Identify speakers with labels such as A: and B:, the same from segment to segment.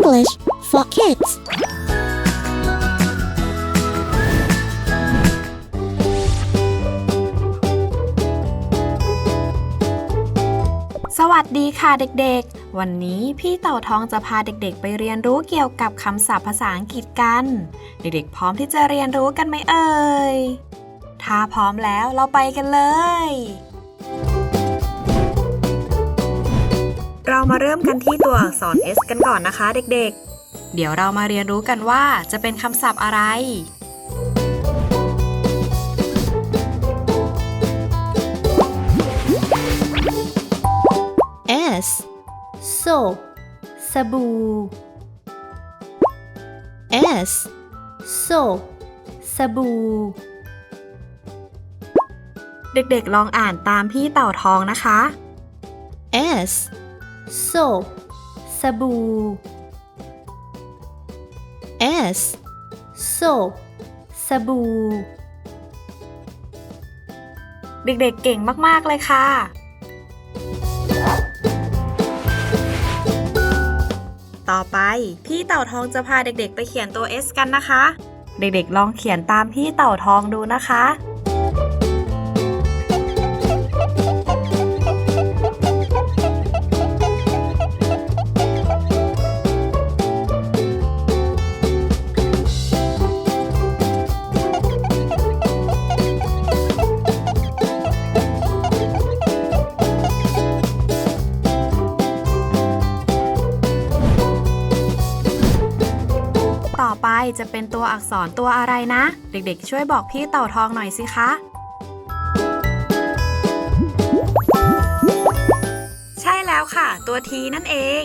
A: English for kids.
B: สวัสดีค่ะเด็กๆ วันนี้พี่เต่าทองจะพาเด็กๆ ไปเรียนรู้เกี่ยวกับคำศัพท์ภาษาอังกฤษกัน เด็กๆ พร้อมที่จะเรียนรู้กันไหมเอ่ย ถ้าพร้อมแล้วเราไปกันเลย เรามาเริ่มกันที่ตัวอักษร S กันก่อนนะคะเด็กๆ เดี๋ยวเรามาเรียนรู้กันว่าจะเป็นคำศัพท์อะไร
C: S soap สบู่ S soap สบู่
B: เด็กๆลองอ่านตามพี่เต่าทองนะคะ
C: S soap สบู่ S soap สบู่
B: เด็กๆเก่งมาก ๆ เลยค่ะ ต่อไปพี่เต่าทองจะพาเด็กๆ ไปเขียนตัว S กันนะคะ เด็กๆ ลองเขียนตามพี่เต่าทองดูนะคะ อไปจะเป็นตัวอักษรตัวอะไรนะ เด็กๆ ช่วยบอกพี่เต่าทองหน่อยสิคะใช่แล้วค่ะ ตัวทีนั่นเอง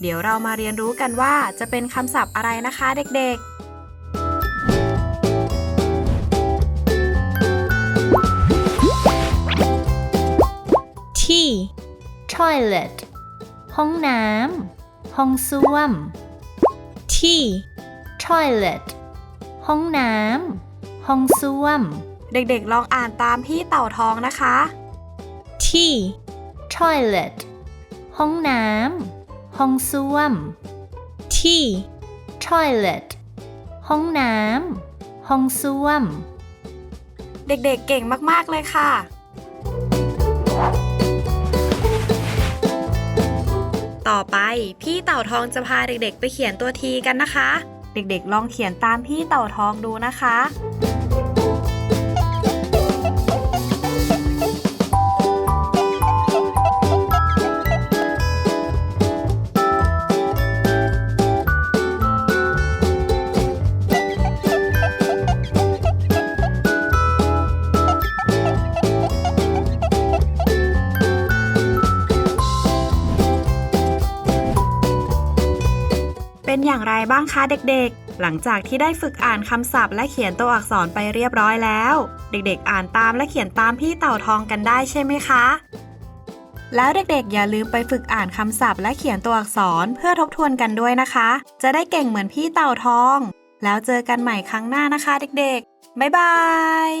B: เดี๋ยวเรามาเรียนรู้กันว่าจะเป็นคำศัพท์อะไรนะคะเด็ก
C: T toilet ห้องน้ำ ห้องส้วม T toilet ห้องน้ำห้องส้วม
B: ๆเด็กๆ ลองอ่านตามพี่เต่าทองนะคะ
C: T toilet ห้องน้ำห้องส้วม T toilet ห้องน้ำห้องส้วม
B: เด็กๆ เก่งมากๆ เลยค่ะ ต่อไปพี่เต่าทองจะพาเด็กๆ ไปเขียนตัวทีกันนะคะ เด็กๆ ลองเขียนตามพี่เต่าทองดูนะคะ เป็นอย่างไรบ้างคะเด็กๆ หลังจากที่ได้ฝึกอ่านคำศัพท์ และเขียนตัวอักษรไปเรียบร้อยแล้ว เด็กๆ อ่านตามและเขียนตามพี่เต่าทองกันได้ใช่ไหมคะ แล้วเด็กๆ อย่าลืมไปฝึกอ่านคำศัพท์ และเขียนตัวอักษรเพื่อทบทวนกันด้วยนะคะ จะได้เก่งเหมือนพี่เต่าทอง แล้วเจอกันใหม่ครั้งหน้านะคะ เด็กๆ บ๊ายบาย